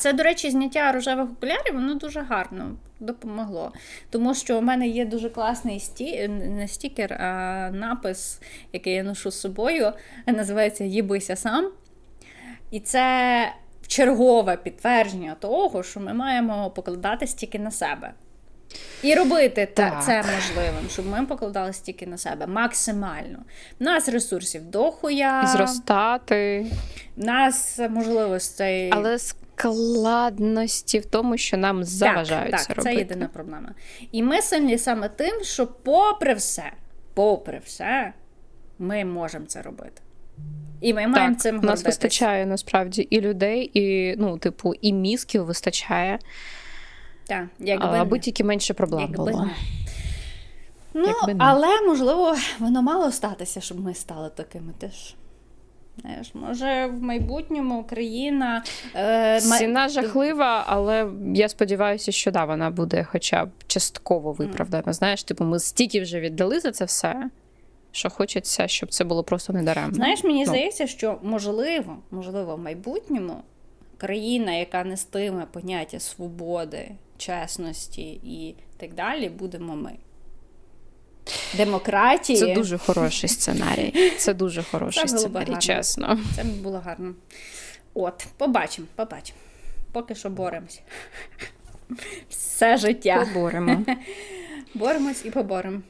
Це, до речі, зняття рожевих окулярів, воно дуже гарно допомогло. Тому що у мене є дуже класний сті... не стікер, а напис, який я ношу з собою, називається Їбися сам. І це чергове підтвердження того, що ми маємо покладатись тільки на себе. І робити Так. це можливим, щоб ми покладались тільки на себе максимально. У нас ресурсів дохуя, І зростати. в нас можливостей. Але складності в тому, що нам заважають так, це так, робити. це єдина проблема. І ми сильні саме тим, що попри все, попри все, ми можемо це робити. І ми маємо Так, цим у нас гордитись. вистачає насправді і людей, і ну, типу, і мізків вистачає, Так, якби а, аби не. тільки менше проблем Якби було. не. Ну, Якби але можливо, воно мало статися, щоб ми стали такими теж. Знаєш, може, в майбутньому Україна. Е, Ціна жахлива, але я сподіваюся, що да, вона буде хоча б частково виправдана. Знаєш, типу, ми стільки вже віддали за це все, що хочеться, щоб це було просто недаремно. Знаєш, мені Ну. здається, що можливо, можливо, в майбутньому країна, яка нестиме поняття свободи, чесності і так далі, будемо ми. Демократії. Це дуже хороший сценарій. Це дуже хороший Це сценарій, гарно. чесно. Це було гарно. От, побачимо, побачимо. Поки що боремось. Все життя. Поборемо. Боремось і поборемо.